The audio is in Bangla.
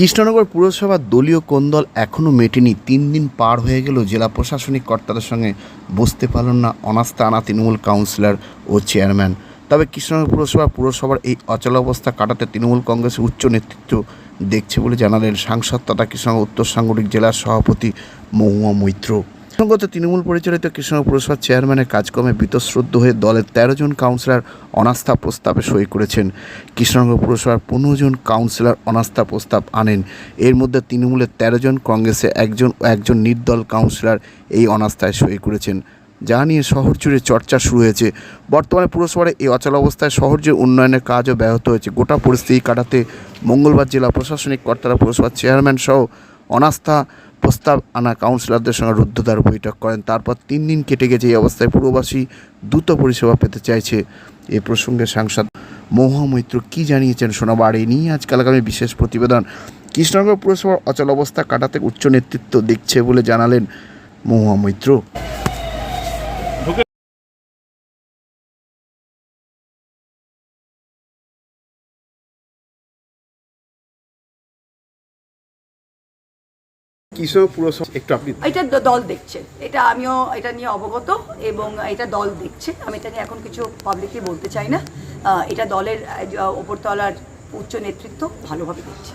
কৃষ্ণনগর পুরসভার দলীয় কোন্দল এখনও মেটেনি, তিন দিন পার হয়ে গেল, জেলা প্রশাসনিক কর্তাদের সঙ্গে বসতে পারল না অনাস্থা আনা তৃণমূল কাউন্সিলর ও চেয়ারম্যান। তবে কৃষ্ণনগর পুরসভা, পুরসভার এই অচলাবস্থা কাটাতে তৃণমূল কংগ্রেসের উচ্চ নেতৃত্ব দেখছে বলে জানালেন সাংসদ তথা কৃষ্ণনগর উত্তর সাংগঠনিক জেলার সভাপতি মহুয়া মৈত্র। সঙ্গত তৃণমূল পরিচালিত কৃষ্ণনগর পুরসভার চেয়ারম্যানের কাজকর্মে বীতশ্রদ্ধ হয়ে দলের তেরো জন কাউন্সিলর অনাস্থা প্রস্তাবে সই করেছেন। কৃষ্ণনগর পুরসভার পনেরো জন কাউন্সিলর অনাস্থা প্রস্তাব আনেন। এর মধ্যে তৃণমূলের তেরো জন, কংগ্রেসে একজন ও একজন নির্দল কাউন্সিলর এই অনাস্থায় সই করেছেন। যা নিয়ে শহর জুড়ে চর্চা শুরু হয়েছে। বর্তমানে পুরসভার এই অচল অবস্থায় শহর জুড়ে উন্নয়নের কাজও ব্যাহত হয়েছে। গোটা পরিস্থিতি কাটাতে মঙ্গলবার জেলা প্রশাসনিক কর্তারা পুরসভার চেয়ারম্যান সহ অনাস্থা প্রস্তাব আনা কাউন্সিলরদের সঙ্গে রুদ্ধদ্বার বৈঠক করেন। তারপর তিন দিন কেটে গেছে এই অবস্থায় পুরবাসী দ্রুত পরিষেবা পেতে চাইছে এ প্রসঙ্গে সাংসদ মৈত্র কী জানিয়েছেন শোনাবার এই নিয়ে আজকাল আগামী বিশেষ প্রতিবেদন। কৃষ্ণনগর পুরসভার অচল অবস্থা কাটাতে উচ্চ নেতৃত্ব দেখছে বলে জানালেন মৈত্র। এটা দল এটা আমিও এটা নিয়ে অবগত এবং এটা দল আমি এটা নিয়ে এখন কিছু বলতে চাই না। এটা দলের উচ্চ নেতৃত্ব ভালোভাবে দেখছে।